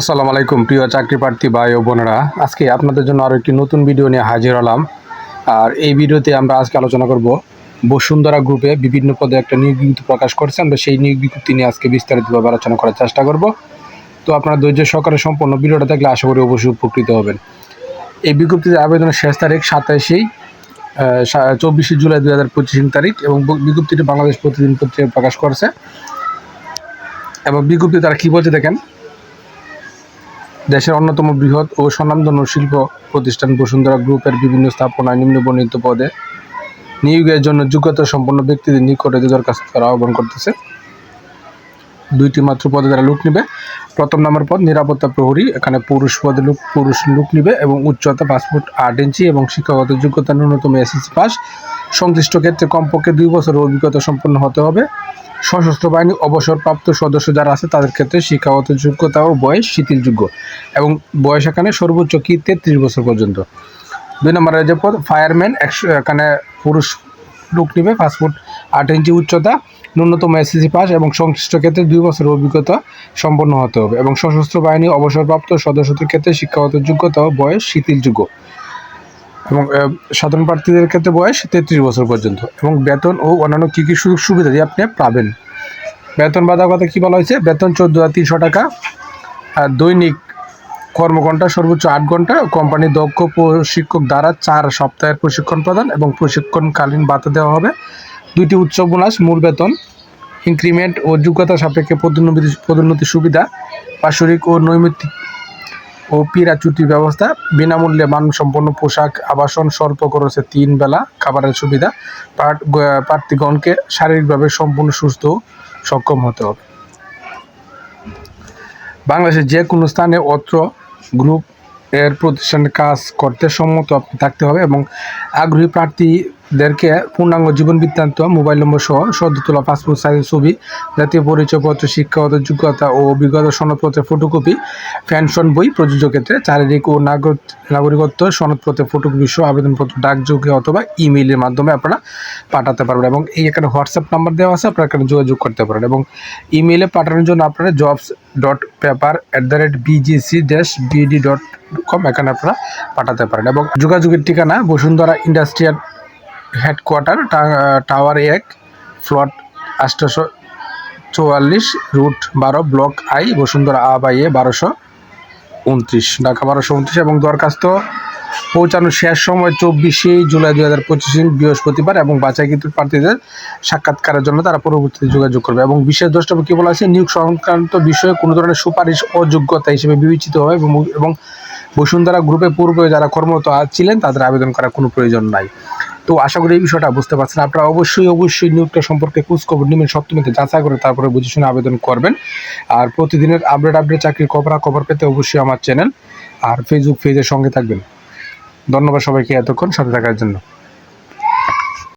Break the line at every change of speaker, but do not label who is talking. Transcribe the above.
আসসালামু আলাইকুম, প্রিয় চাকরি প্রার্থী ভাই ও বোনেরা। আজকে আপনাদের জন্য আরও একটি নতুন ভিডিও নিয়ে হাজির হলাম। আর এই ভিডিওতে আমরা আজকে আলোচনা করব বসুন্ধরা গ্রুপে বিভিন্ন পদে একটা নিয়োগ বিজ্ঞপ্তি প্রকাশ করছে আমরা সেই নিয়োগ বিজ্ঞপ্তি নিয়ে আজকে বিস্তারিতভাবে আলোচনা করার চেষ্টা করব। তো আপনারা ধৈর্য সহকারে সম্পূর্ণ ভিডিওটা দেখলে আশা করি অবশ্যই উপকৃত হবেন। এই বিজ্ঞপ্তিতে আবেদনের শেষ তারিখ সাতাশে চব্বিশে জুলাই দুই হাজার পঁচিশ তারিখ এবং বিজ্ঞপ্তিটি বাংলাদেশ প্রতিদিন পত্রিকায় প্রকাশ করছে। এবং বিজ্ঞপ্তি তারা কী বলছে দেখেন দেশের অন্যতম বৃহৎ ও স্বনামধন্য শিল্প প্রতিষ্ঠান বসুন্ধরা গ্রুপের বিভিন্ন স্থাপনায় নিম্ন বর্ণিত পদে নিয়োগের জন্য যোগ্যতা সম্পন্ন ব্যক্তিদের নিকটে দরখাস্ত তারা আহ্বান করতেছে। দুইটি মাত্র পদে তারা লুক নেবে, প্রথম নম্বর পদ নিরাপত্তা প্রহরী, এখানে পুরুষ পদে লুক, পুরুষ লুক নেবে এবং উচ্চতা ফুট আট ইঞ্চি এবং শিক্ষাগত যোগ্যতা ন্যূনতম এসএসসি পাস। সংশ্লিষ্ট ক্ষেত্রে কমপক্ষে দুই বছরের অভিজ্ঞতা সম্পন্ন হতে হবে। সশস্ত্র বাহিনী অবসরপ্রাপ্ত সদস্য যারা আছে, তাদের ক্ষেত্রে শিক্ষাগত যোগ্যতা ও বয়স শিথিলযোগ্য এবং বয়স এখানে সর্বোচ্চ কি? তেত্রিশ বছর পর্যন্ত। দুই নম্বরের যে পদ ফায়ারম্যান একশো এখানে পুরুষ লোক নেবে ফুট আট ইঞ্চি উচ্চতা, ন্যূনতম এসএসসি পাস এবং সংশ্লিষ্ট ক্ষেত্রে দুই বছরের অভিজ্ঞতা সম্পন্ন হতে হবে এবং সশস্ত্র বাহিনী অবসরপ্রাপ্ত সদস্যদের ক্ষেত্রে শিক্ষাগত যোগ্যতা ও বয়স শিথিলযোগ্য এবং সাধারণ প্রার্থীদের ক্ষেত্রে বয়স তেত্রিশ বছর পর্যন্ত এবং বেতন ও অন্যান্য কী কী সুযোগ সুবিধা দিয়ে আপনি পাবেন। বেতন বাধা কথা কী বলা হয়েছে? বেতন চোদ্দ হাজার তিনশো টাকা, আর দৈনিক কর্মঘণ্টা, সর্বোচ্চ আট ঘণ্টা কোম্পানির দক্ষ প্রশিক্ষক দ্বারা চার সপ্তাহের প্রশিক্ষণ প্রদান এবং প্রশিক্ষণকালীন বাতা দেওয়া হবে। দুইটি উচ্চ বোনাস, মূল বেতন, ইনক্রিমেন্ট ও যোগ্যতা সাপেক্ষে পদোন্নতি পদোন্নতি সুবিধা, বাৎসরিক ও নৈমিত্তিক ও পিরাচুটি ব্যবস্থা, বিনামূল্যে মানসম্পন্ন পোশাক, আবাসন, স্বল্প খরচে তিন বেলা খাবারের সুবিধা প্রার্থ- প্রার্থীগণকে শারীরিকভাবে সম্পূর্ণ সুস্থ সক্ষম হতে হবে। বাংলাদেশের যে কোনো স্থানে অত্র গ্রুপ এর প্রতিষ্ঠানের কাজ করতে সম্মত থাকতে হবে এবং আগ্রহী প্রার্থীদেরকে পূর্ণাঙ্গ জীবন বৃত্তান্ত মোবাইল নম্বর সহ সদ্য তোলা পাসপোর্ট সাইজের ছবি, জাতীয় পরিচয়পত্র, শিক্ষাগত যোগ্যতা ও অভিজ্ঞতা সনদপত্রের ফটোকপি পেনশন বই, প্রযোজ্য ক্ষেত্রে চারিত্রিক ও নাগরিক নাগরিকত্ব সনদপত্রের ফটোকপি সহ আবেদনপত্র, ডাকযোগে অথবা ইমেইলের মাধ্যমে আপনারা পাঠাতে পারবেন এবং এই এখানে হোয়াটসঅ্যাপ নাম্বার দেওয়া আছে, আপনারা এখানে যোগাযোগ করতে পারেন এবং ইমেইলে পাঠানোর জন্য আপনারা jobs dot paper at the rate BGC dash BD dot com এখানে আপনারা পাঠাতে পারেন এবং যোগাযোগের ঠিকানা বসুন্ধরা ইন্ডাস্ট্রিয়াল হেডকোয়ার্টার টাওয়ার এক ফ্লট আষ্টশো চুয়াল্লিশ রুট বারো ব্লক আই বসুন্ধরা আ বাই এ বারোশো উনত্রিশ ঢাকা বারোশো উনত্রিশ এবং দরখাস্ত পৌঁছানোর শেষ সময় চব্বিশে জুলাই দু হাজার পঁচিশ বৃহস্পতিবার এবং বাছাইকৃত প্রার্থীদের সাক্ষাৎকারের জন্য তারা পরবর্তীতে যোগাযোগ করবে এবং বিশেষ দ্রষ্টব্য কী বলা আছে নিয়োগ সংক্রান্ত বিষয়ে কোনো ধরনের সুপারিশ অযোগ্যতা হিসেবে বিবেচিত হবে এবং বসুন্ধরা গ্রুপে পূর্বে যারা কর্মরত ছিলেন তাদের আবেদন করার কোনো প্রয়োজন নাই। তো আশা করি এই বিষয়টা বুঝতে পারছেন। আপনারা অবশ্যই অবশ্যই নিয়োগটা সম্পর্কে খোঁজখবর নেবেন সপ্তমীতে যাচাই করে তারপরে বুঝে শুনে আবেদন করবেন। আর প্রতিদিনের আপডেট আপডেট চাকরির খবর খবর পেতে অবশ্যই আমার চ্যানেল আর ফেসবুক পেজের সঙ্গে থাকবেন। ধন্যবাদ সবাইকে এতক্ষণ সাথে থাকার জন্য।